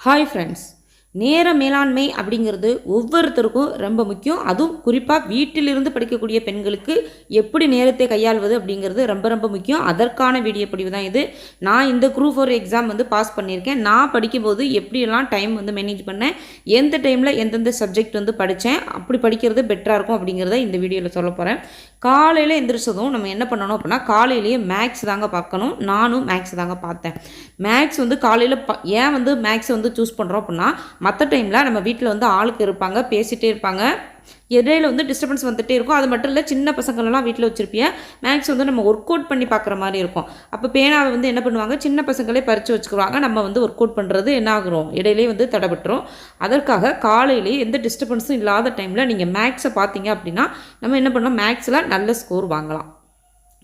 Hi friends நேர மேலாண்மை அப்படிங்கிறது ஒவ்வொருத்தருக்கும் ரொம்ப முக்கியம். அதுவும் குறிப்பாக வீட்டிலிருந்து படிக்கக்கூடிய பெண்களுக்கு எப்படி நேரத்தை கையாள்வது அப்படிங்கிறது ரொம்ப ரொம்ப முக்கியம். அதற்கான வீடியோ படிவு தான் இது. நான் இந்த குரூப் ஃபோர் எக்ஸாம் வந்து பாஸ் பண்ணியிருக்கேன். நான் படிக்கும்போது எப்படியெல்லாம் டைம் வந்து மேனேஜ் பண்ணேன் எந்த டைமில் எந்தெந்த சப்ஜெக்ட் வந்து படித்தேன் அப்படி படிக்கிறது பெட்டராக இருக்கும் அப்படிங்கிறத இந்த வீடியோவில் சொல்ல போகிறேன் காலையில் எந்திரிச்சதும் நம்ம என்ன பண்ணணும் அப்படின்னா காலையிலேயே மேக்ஸ் தாங்க பார்க்கணும். நானும் மேக்ஸ் தாங்க பார்த்தேன். மேக்ஸ் வந்து காலையில் ப ஏன் வந்து மேக்ஸ் வந்து சூஸ் பண்ணுறோம் அப்படின்னா மற்ற டைமில் நம்ம வீட்டில் வந்து ஆளுக்கு இருப்பாங்க பேசிகிட்டே இருப்பாங்க. இடையில வந்து டிஸ்டர்பன்ஸ் வந்துகிட்டே இருக்கும். அது மட்டும் இல்லை சின்ன பசங்களெல்லாம் வீட்டில் வச்சுருப்பிய. மேக்ஸ் வந்து நம்ம ஒர்க் அவுட் பண்ணி பார்க்குற மாதிரி இருக்கும். அப்போ பேனாவை வந்து என்ன பண்ணுவாங்க? சின்ன பசங்களே பறித்து வச்சுக்குவாங்க நம்ம வந்து ஒர்க் அவுட் பண்ணுறது என்ன ஆகுறோம் இடையிலே வந்து தடைபட்டுரும். அதற்காக காலையிலேயே எந்த டிஸ்டர்பன்ஸும் இல்லாத டைமில் நீங்கள் மேக்ஸை பார்த்தீங்க அப்படின்னா நம்ம என்ன பண்ணோம் மேக்ஸில் நல்ல ஸ்கோர் வாங்கலாம்.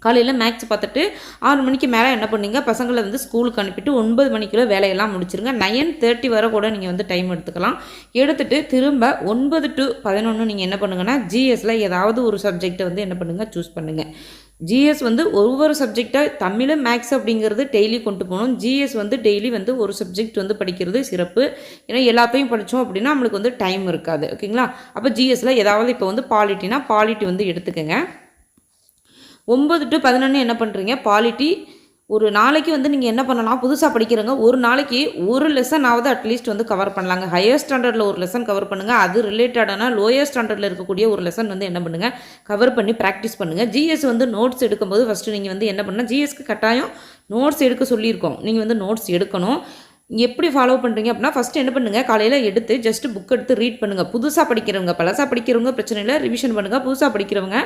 காலையில் மேக்ஸ் பார்த்துட்டு ஆறு மணிக்கு மேலே என்ன பண்ணுங்க? பசங்களை வந்து ஸ்கூலுக்கு அனுப்பிட்டு ஒன்பது மணிக்குள்ளே வேலையெல்லாம் முடிச்சிருங்க. நைன் தேர்ட்டி வர கூட நீங்கள் வந்து டைம் எடுத்துக்கலாம். எடுத்துகிட்டு திரும்ப ஒன்பது டு பதினொன்று நீங்கள் என்ன பண்ணுங்கன்னா ஜிஎஸில் ஏதாவது ஒரு சப்ஜெக்டை வந்து என்ன பண்ணுங்கள் சூஸ் பண்ணுங்கள் ஜிஎஸ் வந்து ஒவ்வொரு சப்ஜெக்டாக தமிழ் மேக்ஸ் அப்படிங்கிறது டெய்லி கொண்டு போகணும். ஜிஎஸ் வந்து டெய்லி வந்து ஒரு சப்ஜெக்ட் வந்து படிக்கிறது சிறப்பு. ஏன்னா எல்லாத்தையும் படித்தோம் அப்படின்னா நம்மளுக்கு வந்து டைம் இருக்காது. ஓகேங்களா அப்போ ஜிஎஸில் ஏதாவது இப்போ வந்து பாலிட்டினா பாலிட்டி வந்து எடுத்துக்கோங்க. ஒம்பது டு பதினொன்று என்ன பண்ணுறீங்க பாலிட்டி ஒரு நாளைக்கு வந்து நீங்கள் என்ன பண்ணலாம்? புதுசாக படிக்கிறவங்க ஒரு நாளைக்கு ஒரு லெசனாவது அட்லீஸ்ட் வந்து கவர் பண்ணலாங்க. ஹையர் ஸ்டாண்டர்டில் ஒரு லெசன் கவர் பண்ணுங்கள் அது ரிலேட்டடான லோயர் ஸ்டாண்டர்டில் இருக்கக்கூடிய ஒரு லெசன் வந்து என்ன பண்ணுங்கள் கவர் பண்ணி ப்ராக்டிஸ் பண்ணுங்கள் ஜிஎஸ் வந்து நோட்ஸ் எடுக்கும்போது ஃபஸ்ட்டு நீங்கள் வந்து என்ன பண்ணால் ஜிஎஸ்க்கு கட்டாயம் நோட்ஸ் எடுக்க சொல்லியிருக்கோம். நீங்கள் வந்து நோட்ஸ் எடுக்கணும். எப்படி ஃபாலோ பண்ணுறீங்க அப்படின்னா ஃபஸ்ட்டு என்ன பண்ணுங்கள் காலையில் எடுத்து ஜஸ்ட் புக் எடுத்து ரீட் பண்ணுங்கள் புதுசாக படிக்கிறவங்க பழசாக படிக்கிறவங்க பிரச்சனை இல்லை. ரிவிஷன் பண்ணுங்கள் புதுசாக படிக்கிறவங்க.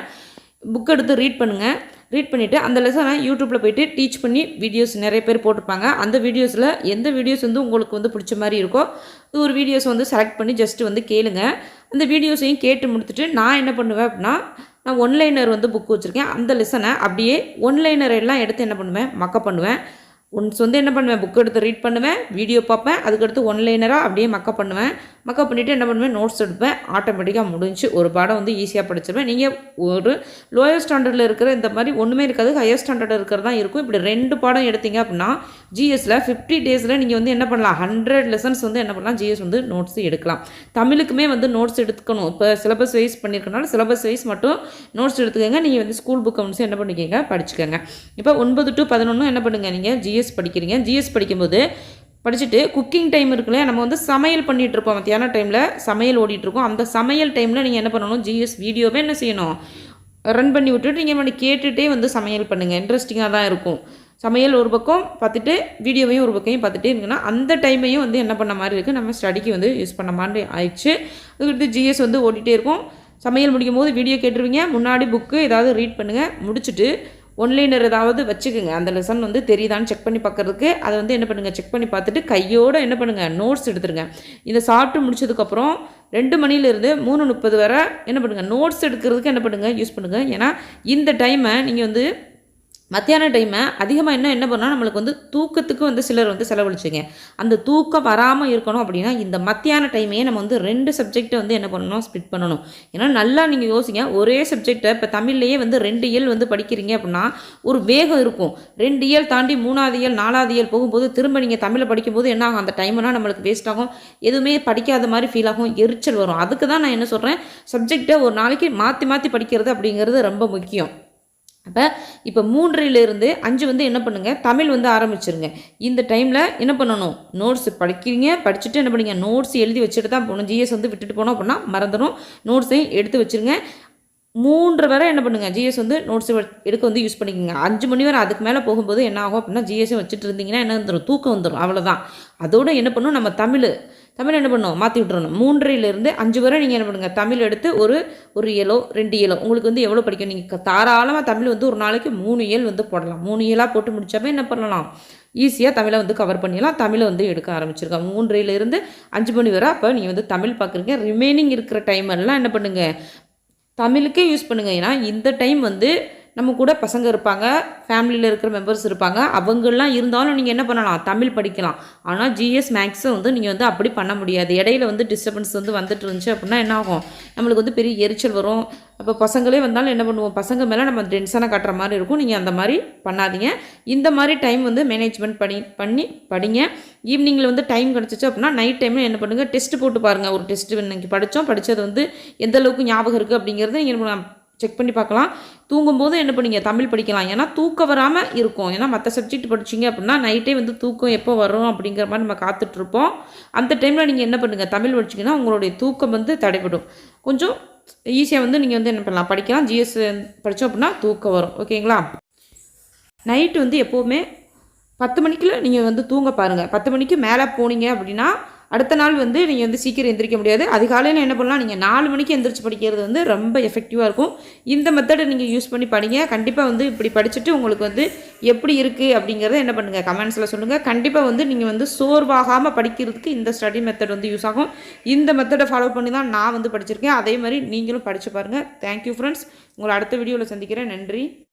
புக் எடுத்து ரீட் பண்ணுங்கள் ரீட் பண்ணிவிட்டு அந்த லெசனை யூடியூப்பில் போயிட்டு டீச் பண்ணி வீடியோஸ் நிறைய பேர் போட்டிருப்பாங்க. அந்த வீடியோஸில் எந்த வீடியோஸ் வந்து உங்களுக்கு வந்து பிடிச்ச மாதிரி இருக்கோ ஒரு வீடியோஸ் வந்து செலக்ட் பண்ணி ஜஸ்ட்டு வந்து கேளுங்க. அந்த வீடியோஸையும் கேட்டு முடித்துட்டு நான் என்ன பண்ணுவேன் அப்படின்னா நான் ஒன்லைனர் வந்து புக் வச்சுருக்கேன். அந்த லெசனை அப்படியே ஒன்லைனர் எல்லாம் எடுத்து என்ன பண்ணுவேன்? மக்கப் பண்ணுவேன். ஒன்ஸ் வந்து என்ன பண்ணுவேன்? புக் எடுத்து ரீட் பண்ணுவேன் வீடியோ பார்ப்பேன். அதுக்கடுத்து ஒன்லைனராக அப்படியே மக்கப் பண்ணுவேன். மக்கப் பண்ணிவிட்டு என்ன பண்ணுவேன்? நோட்ஸ் எடுப்பேன். ஆட்டோமேட்டிக்காக முடிஞ்சு ஒரு பாடம் வந்து ஈஸியாக படிச்சிருவேன். நீங்கள் ஒரு லோயர் ஸ்டாண்டர்டில் இருக்கிற இந்த மாதிரி ஒன்றுமே இருக்காது. ஹையர் ஸ்டாண்டர்டில் இருக்கிறது தான் இருக்கும். இப்படி ரெண்டு பாடம் எடுத்தீங்க அப்படின்னா ஜிஎஸ்சில் ஃபிஃப்டி டேஸில் நீங்கள் வந்து என்ன பண்ணலாம்? ஹண்ட்ரட் லெசன்ஸ் வந்து என்ன பண்ணலாம்? ஜிஎஸ் வந்து நோட்ஸ் எடுக்கலாம். தமிழுக்குமே வந்து நோட்ஸ் எடுத்துக்கணும். இப்போ சிலபஸ் வைஸ் பண்ணியிருக்கனால சிலபஸ் வைஸ் மட்டும் நோட்ஸ் எடுத்துக்கோங்க. நீங்கள் வந்து ஸ்கூல் புக்கை வந்து என்ன பண்ணிக்கோங்க? படிச்சுக்கோங்க. இப்போ ஒன்பது டு பதினொன்று என்ன பண்ணுங்கள் நீங்கள் ஜிஎஸ் ஜிஎஸ் படிக்கிறீங்க. ஜிஎஸ் படிக்கும்போது படிச்சுட்டு குக்கிங் டைம் இருக்குல்ல நம்ம வந்து சமையல் பண்ணிகிட்டு இருப்போம். மத்தியான டைமில் சமையல் ஓடிட்டுருக்கோம். அந்த சமையல் டைமில் நீங்கள் என்ன பண்ணணும்? ஜிஎஸ் வீடியோவே என்ன செய்யணும்? ரன் பண்ணி விட்டுட்டு நீங்கள் முன்னாடி கேட்டுகிட்டே வந்து சமையல் பண்ணுங்கள் இன்ட்ரெஸ்டிங்காக தான் இருக்கும். சமையல் ஒரு பக்கம் பார்த்துட்டு வீடியோவையும் ஒரு பக்கையும் பார்த்துட்டே இருக்குன்னா அந்த டைமையும் வந்து என்ன பண்ண மாதிரி இருக்குது நம்ம ஸ்டடிக்கு வந்து யூஸ் பண்ண மாதிரி ஆயிடுச்சு. அதுக்கடுத்து ஜிஎஸ் வந்து ஓடிட்டே இருக்கும். சமையல் முடிக்கும் போது வீடியோ கேட்டுருவீங்க. முன்னாடி புக்கு ஏதாவது ரீட் பண்ணுங்கள் முடிச்சுட்டு ஒன்லைனர் ஏதாவது வச்சுக்கோங்க. அந்த லெசன் வந்து தெரியுதான்னு செக் பண்ணி பார்க்குறதுக்கு அதை வந்து என்ன பண்ணுங்கள் செக் பண்ணி பார்த்துட்டு கையோடு என்ன பண்ணுங்கள் நோட்ஸ் எடுத்துருங்க. இதை சாப்பிட்டு முடிச்சதுக்கப்புறம் ரெண்டு மணிலேருந்து மூணு முப்பது வரை என்ன பண்ணுங்கள் நோட்ஸ் எடுக்கிறதுக்கு என்ன பண்ணுங்கள் யூஸ் பண்ணுங்கள் ஏன்னா இந்த டைமை நீங்கள் வந்து மத்தியான டைமை அதிகமாக என்ன என்ன பண்ணால் நம்மளுக்கு வந்து தூக்கத்துக்கு வந்து சிலர் வந்து செலவழிச்சிங்க. அந்த தூக்கம் வராமல் இருக்கணும் அப்படின்னா இந்த மத்தியான டைமையே நம்ம வந்து ரெண்டு சப்ஜெக்டை வந்து என்ன பண்ணணும் ஸ்ப்ளிட் பண்ணணும். ஏன்னா நல்லா நீங்கள் யோசிங்க ஒரே சப்ஜெக்டை இப்போ தமிழ்லேயே வந்து ரெண்டு இயல் வந்து படிக்கிறீங்க அப்படின்னா ஒரு வேகம் இருக்கும். ரெண்டு இயல் தாண்டி மூணாவது இயல் நாலாவது இயல் போகும்போது திரும்ப நீங்கள் தமிழை படிக்கும்போது என்ன ஆகும்? அந்த டைம்லாம் நம்மளுக்கு வேஸ்ட் ஆகும். எதுவுமே படிக்காத மாதிரி ஃபீல் ஆகும் எரிச்சல் வரும். அதுக்கு தான் நான் என்ன சொல்கிறேன் சப்ஜெக்டை ஒரு நாளைக்கு மாற்றி மாற்றி படிக்கிறது அப்படிங்கிறது ரொம்ப முக்கியம். அப்போ இப்போ மூன்றிலிருந்து அஞ்சு வந்து என்ன பண்ணுங்கள் தமிழ் வந்து ஆரம்பிச்சிருங்க. இந்த டைமில் என்ன பண்ணணும்? நோட்ஸ் படிக்கிறீங்க படிச்சுட்டு என்ன பண்ணுங்க? நோட்ஸ் எழுதி வச்சுட்டு தான் போகணும். ஜிஎஸ் வந்து விட்டுட்டு போனோம் அப்படின்னா மறந்துடும் நோட்ஸையும் எடுத்து வச்சுருங்க. மூன்று வரை என்ன பண்ணுங்கள் ஜிஎஸ் வந்து நோட்ஸ் எடுக்க வந்து யூஸ் பண்ணிக்கோங்க. அஞ்சு மணி வரை அதுக்கு மேலே போகும்போது என்ன ஆகும் அப்படின்னா ஜிஎஸ்ஸை வச்சுட்டு இருந்தீங்கன்னா என்ன வந்துடும் தூக்கம் வந்துடும் அவ்வளோதான் அதோடு என்ன பண்ணும் நம்ம தமிழ் தமிழ் என்ன பண்ணணும் மாற்றி விட்றணும் மூன்றிலிருந்து அஞ்சு வரை நீங்கள் என்ன பண்ணுங்கள் தமிழ் எடுத்து ஒரு ஒரு இயலோ ரெண்டு இயலோ. உங்களுக்கு வந்து எவ்வளோ படிக்கும் நீங்கள் தாராளமாக தமிழ் வந்து ஒரு நாளைக்கு மூணு இயல் வந்து போடலாம். மூணு இயலாக போட்டு முடிச்சாவே என்ன பண்ணலாம்? ஈஸியாக தமிழை வந்து கவர் பண்ணிடலாம். தமிழை வந்து எடுக்க ஆரம்பிச்சிருக்கேன் மூன்றிலிருந்து அஞ்சு மணி வரை அப்போ நீங்கள் வந்து தமிழ் பார்க்குறீங்க ரிமைனிங் இருக்கிற டைம் எல்லாம் என்ன பண்ணுங்கள் தமிழுக்கே யூஸ் பண்ணுங்கள் ஏன்னா இந்த டைம் வந்து நம்ம கூட பசங்க இருப்பாங்க ஃபேமிலியில் இருக்கிற மெம்பர்ஸ் இருப்பாங்க. அவங்கெல்லாம் இருந்தாலும் நீங்கள் என்ன பண்ணலாம்? தமிழ் படிக்கலாம். ஆனால் ஜிஎஸ் மேக்ஸை வந்து நீங்கள் வந்து அப்படி பண்ண முடியாது. இடையில வந்து டிஸ்டர்பன்ஸ் வந்து வந்துட்டு இருந்துச்சு அப்படின்னா என்ன ஆகும்? நம்மளுக்கு வந்து பெரிய எரிச்சல் வரும். அப்போ பசங்களே வந்தாலும் என்ன பண்ணுவோம்? பசங்க மேலே நம்ம டென்ஷனாக காட்டுற மாதிரி இருக்கும். நீங்கள் அந்த மாதிரி பண்ணாதீங்க. இந்த மாதிரி டைம் வந்து மேனேஜ்மெண்ட் பண்ணி பண்ணி படிங்க. ஈவினிங்கில் வந்து டைம் கிடச்சிச்சு அப்படின்னா நைட் டைமில் என்ன பண்ணுங்கள் டெஸ்ட் போட்டு பாருங்கள் ஒரு டெஸ்ட்டு இன்னைக்கு படித்தோம் படித்தது வந்து எந்த அளவுக்கு ஞாபகம் இருக்குது அப்படிங்கிறத நீங்கள் செக் பண்ணி பார்க்கலாம். தூங்கும்போது என்ன பண்ணுங்க? தமிழ் படிக்கலாம். ஏன்னா தூக்கம் வராமல் இருக்கும். ஏன்னா மற்ற சப்ஜெக்ட் படிச்சீங்க அப்படின்னா நைட்டே வந்து தூக்கம் எப்போ வரும் அப்படிங்கிற மாதிரி நம்ம காத்துட்ருப்போம். அந்த டைமில் நீங்கள் என்ன பண்ணுங்கள் தமிழ் படிச்சிங்கன்னா உங்களுடைய தூக்கம் வந்து தடைபடும். கொஞ்சம் ஈஸியாக வந்து நீங்கள் வந்து என்ன பண்ணலாம்? படிக்கலாம். ஜிஎஸ் படித்தோம் அப்படின்னா தூக்கம் வரும். ஓகேங்களா? நைட்டு வந்து எப்போவுமே பத்து மணிக்குள்ளே நீங்கள் வந்து தூங்க பாருங்கள் பத்து மணிக்கு மேலே போனீங்க அப்படின்னா அடுத்த நாள் வந்து நீங்கள் வந்து சீக்கிரம் எந்திரிக்க முடியாது. அதிகாலையில் என்ன பண்ணலாம்? நீங்கள் நாலு மணிக்கு எந்திரிச்சு படிக்கிறது வந்து ரொம்ப எஃபெக்டிவாக இருக்கும். இந்த மெத்தடை நீங்கள் யூஸ் பண்ணி படிங்க. கண்டிப்பாக வந்து இப்படி படிச்சுட்டு உங்களுக்கு வந்து எப்படி இருக்குது அப்படிங்கிறத என்ன பண்ணுங்கள் கமெண்ட்ஸில் சொல்லுங்கள் கண்டிப்பாக வந்து நீங்கள் வந்து சோர்வாகாமல் படிக்கிறதுக்கு இந்த ஸ்டடி மெத்தட் வந்து யூஸ் ஆகும். இந்த மெத்தடை ஃபாலோ பண்ணி தான் நான் வந்து படிச்சிருக்கேன். அதே மாதிரி நீங்களும் படித்து பாருங்கள் தேங்க்யூ ஃப்ரெண்ட்ஸ் உங்களை அடுத்த வீடியோவில் சந்திக்கிறேன். நன்றி.